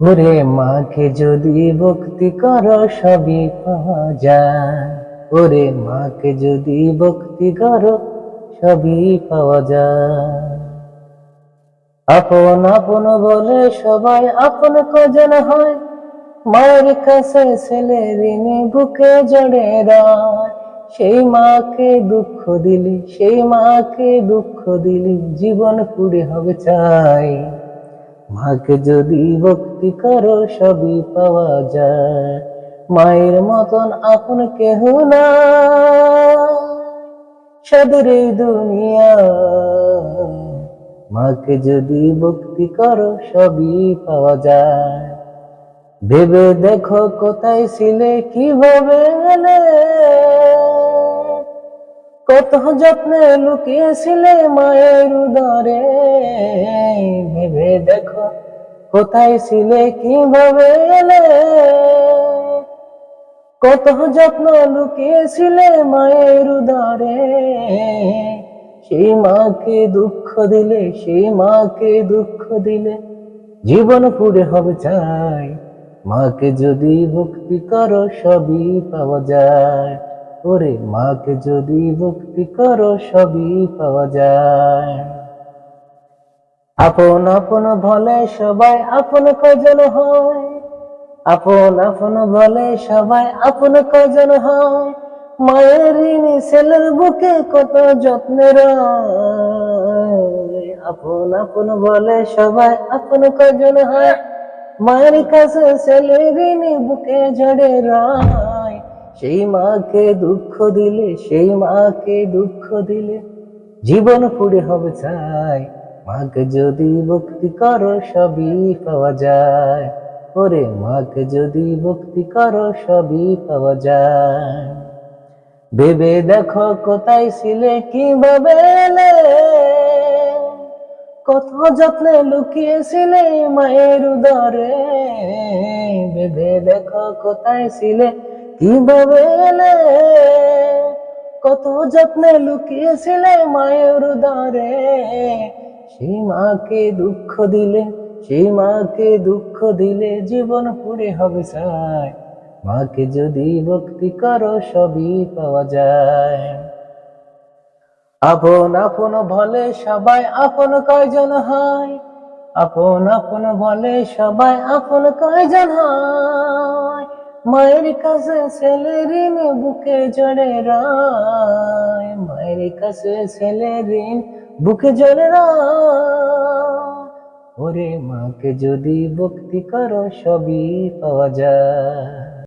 ওরে মাকে যদি ভক্তি করো, সবই পাওয়া যায়। ওরে মাকে যদি ভক্তি করো, সবই পাওয়া যায়। আপন আপন বলে সবাই আপন কজন হয়। মায়ের কাছে ছেলে ঋণী বুকে জড়ে রায়। সেই মাকে দুঃখ দিলি, সেই মাকে দুঃখ দিলি, জীবন পুড়ে হবে চাই। মাকে যদি ভক্তি করো, সবই পাওয়া যায়। মায়ের মতন আপন কেহ না সাদের দুনিয়া। মাকে যদি ভক্তি করো, সবই পাওয়া যায়। ভেবে দেখো কোথায় ছিলে, কীভাবে এলে। কত যত্নে লুকিয়েছিলে মায়ের উদরে। কোথায় ছিলে, কীভাবে এলে? কত যত্ন লুকিয়েছিলে মায়ের উদরে? সেই মাকে দুঃখ দিলে, সেই মাকে দুঃখ দিলে জীবন পুড়ে হবে চাই। মাকে যদি ভক্তি করো, সবই পাওয়া যায়। ওরে, মাকে যদি ভক্তি করো, সবই পাওয়া যায়। আপন আপন বলে সবাই আপন কজন হয়? আপন আপন বলে সবাই আপন কজন হয়? মায়ের ছেলের বুকে কত যত্নের আপন আপন বলে সবাই আপন কজন হয়? মায়ের কাছে ছেলে ঋণী বুকে জড়ে রায়। সেই মাকে দুঃখ দিলে, সেই মাকে দুঃখ দিলে জীবন পুড়ে হবে চাই মাকে যদি ভক্তি করো, সবই পাওয়া যায়। ওরে মাকে যদি ভক্তি করো, সবই পাওয়া যায়। ভেবে দেখো কোথায় ছিলে কীভাবে কত যত্নে লুকিয়েছিলে মায়ের উদরে। ভেবে দেখো কোথায় ছিলে কীভাবে কত যত্নে লুকিয়েছিলে মায়ের উদরে। সেই মাকে দুঃখ দিলে সেই মাকে দুঃখ দিলে জীবন পুড়ে হবে চাই মাকে যদি ভক্তি করো, সবই পাওয়া যায়। আপন আপন বলে সবাই আপন কয়জন হয়? আপন আপন বলে সবাই আপন কয়জন হয়? মায়ের কাছে ছেলে ঋণ বুকে জড়ে রায়। মায়ের কাছে ছেলে ঋণ বুকে জ্বলে না। ওরে মাকে যদি ভক্তি করো সবই পাওয়া যায়।